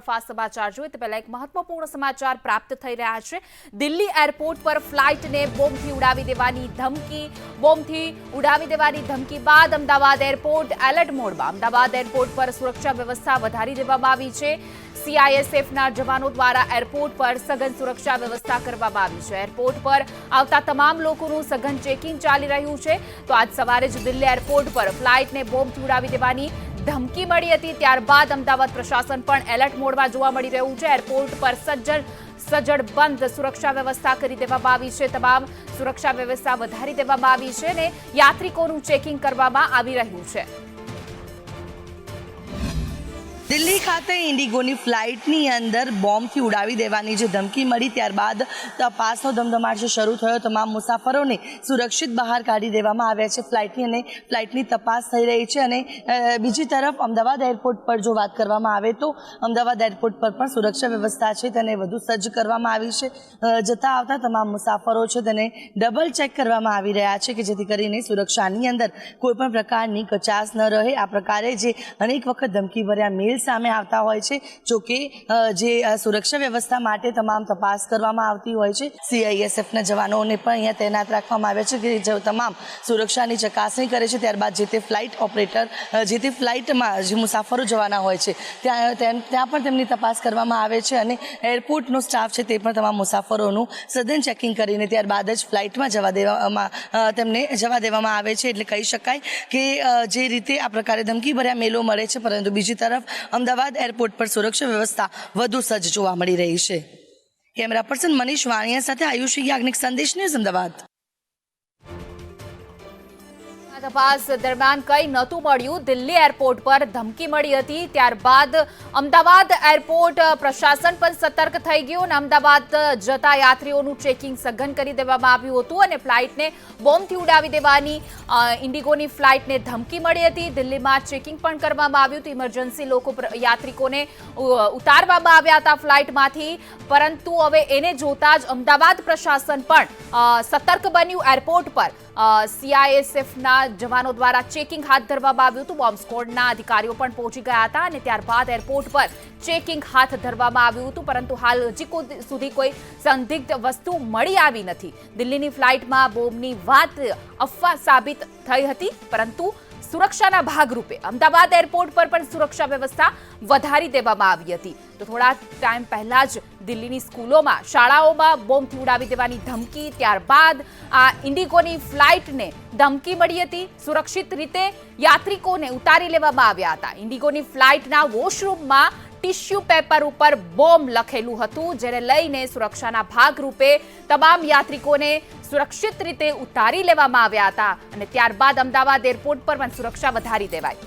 Fast સમાચાર જોઈએ તે પહેલા એક મહત્વપૂર્ણ સમાચાર પ્રાપ્ત થઈ રહ્યા છે. દિલ્હી એરપોર્ટ પર ફ્લાઇટને બોમ્બથી ઉડાવી દેવાની ધમકી, બોમ્બથી ઉડાવી દેવાની ધમકી બાદ અમદાવાદ એરપોર્ટ એલર્ટ મોડમાં. અમદાવાદ એરપોર્ટ પર સુરક્ષા વ્યવસ્થા વધારી દેવામાં આવી છે. સીઆઈએસએફના જવાનો દ્વારા એરપોર્ટ પર સઘન સુરક્ષા વ્યવસ્થા કરવામાં આવી છે. એરપોર્ટ પર આવતા તમામ લોકોનું સઘન ચેકિંગ ચાલી રહ્યું છે. તો આજ સવારે જ દિલ્હી એરપોર્ટ પર ફ્લાઇટને બોમ્બથી ઉડાવી દેવાની ધમકી મળી હતી. ત્યારબાદ અમદાવાદ પ્રશાસન પણ એલર્ટ મોડમાં જોવા મળી રહ્યું છે. એરપોર્ટ પર સજ્જડ સજ્જડ બંધ સુરક્ષા વ્યવસ્થા કરી દેવામાં આવી છે. તમામ સુરક્ષા વ્યવસ્થા વધારી દેવામાં આવી છે અને યાત્રિકોનું ચેકિંગ કરવામાં આવી રહ્યું છે. ખાતે ઇન્ડિગોની ફ્લાઇટની અંદર બોમ્બથી ઉડાવી દેવાની જે ધમકી મળી ત્યારબાદ તપાસનો ધમધમાટ જે શરૂ થયો, તમામ મુસાફરોને સુરક્ષિત બહાર કાઢી દેવામાં આવ્યા છે ફ્લાઇટની અને ફ્લાઇટની તપાસ થઈ રહી છે અને બીજી તરફ અમદાવાદ એરપોર્ટ પર જો વાત કરવામાં આવે તો અમદાવાદ એરપોર્ટ પર પણ સુરક્ષા વ્યવસ્થા છે, તેને વધુ સજ્જ કરવામાં આવી છે. જતા આવતા તમામ મુસાફરો છે તેને ડબલ ચેક કરવામાં આવી રહ્યા છે કે જેથી કરીને સુરક્ષાની અંદર કોઈપણ પ્રકારની કચાસ ન રહે. આ પ્રકારે જે અનેક વખત ધમકી ભર્યા મેલ સામે આવતા હોય છે, જો કે જે સુરક્ષા વ્યવસ્થા માટે તમામ તપાસ કરવામાં આવતી હોય છે. સીઆઈએસએફના જવાનોને પણ અહીંયા તૈનાત રાખવામાં આવ્યા છે કે તમામ સુરક્ષાની ચકાસણી કરે છે, ત્યારબાદ જે તે ફ્લાઇટ ઓપરેટર જે તે ફ્લાઇટમાં જે મુસાફરો જવાના હોય છે, ત્યાં ત્યાં પણ તેમની તપાસ કરવામાં આવે છે અને એરપોર્ટનો સ્ટાફ છે તે પણ તમામ મુસાફરોનું સઘન ચેકિંગ કરીને ત્યારબાદ જ ફ્લાઇટમાં જવા દેવામાં તેમને જવા દેવામાં આવે છે. એટલે કહી શકાય કે જે રીતે આ પ્રકારે ધમકી ભર્યા મેલો મળે છે, પરંતુ બીજી તરફ અમદાવાદ એરપોર્ટ પર સુરક્ષા વ્યવસ્થા વધુ સજ્જ જોવા મળી રહી છે. કેમેરા પર્સન મનીષ વાણિયા સાથે આયુષ યાજ્ઞિક સંદેશ ન્યૂઝ અમદાવાદ. તપાસ દરમિયાન કંઈ નહોતું મળ્યું. દિલ્હી એરપોર્ટ પર ધમકી મળી હતી. ત્યારબાદ અમદાવાદ એરપોર્ટ પ્રશાસન પણ સતર્ક થઈ ગયું અને અમદાવાદ જતા યાત્રીઓનું ચેકિંગ સઘન કરી દેવામાં આવ્યું હતું અને ફ્લાઇટને બોમ્બથી ઉડાવી દેવાની ઇન્ડિગોની ફ્લાઇટને ધમકી મળી હતી. દિલ્હીમાં ચેકિંગ પણ કરવામાં આવ્યું હતું. ઇમરજન્સી લોકો યાત્રિકોને ઉતારવામાં આવ્યા હતા ફ્લાઇટમાંથી. પરંતુ હવે એને જોતા જ અમદાવાદ પ્રશાસન પણ સતર્ક બન્યું એરપોર્ટ પર. સીઆઈએસએફના જવાનો દ્વારા ચેકિંગ હાથ ધરવામાં આવ્યું હતું. બોમ્બ સ્કોડના અધિકારીઓ પણ પહોંચી ગયા હતા અને ત્યારબાદ એરપોર્ટ પર ચેકિંગ હાથ ધરવામાં આવ્યું હતું. પરંતુ હાલ હજી સુધી કોઈ સંદિગ્ધ વસ્તુ મળી આવી નથી. દિલ્હીની ફ્લાઇટમાં બોમ્બની વાત અફવા સાબિત થઈ હતી, પરંતુ સુરક્ષાના ભાગરૂપે અમદાવાદ એરપોર્ટ પર પણ સુરક્ષા વ્યવસ્થા વધારી દેવામાં આવી હતી. તો થોડા ટાઈમ પહેલા જ દિલ્હીની સ્કૂલોમાં શાળાઓમાં બોમ્બથી ઉડાવી દેવાની ધમકી, ત્યારબાદ આ ઇન્ડિગોની ફ્લાઇટને ધમકી મળી હતી. સુરક્ષિત રીતે યાત્રિકોને ઉતારી લેવામાં આવ્યા હતા. ઇન્ડિગોની ફ્લાઇટના વોશરૂમમાં ટિશ્યુ પેપર ઉપર બોમ્બ લખેલું હતું, જેને લઈને સુરક્ષાના ભાગરૂપે તમામ યાત્રિકોને સુરક્ષિત રીતે ઉતારી લેવામાં આવ્યા હતા. અને ત્યારબાદ અમદાવાદ એરપોર્ટ પર પણ સુરક્ષા વધારી દેવાઈ.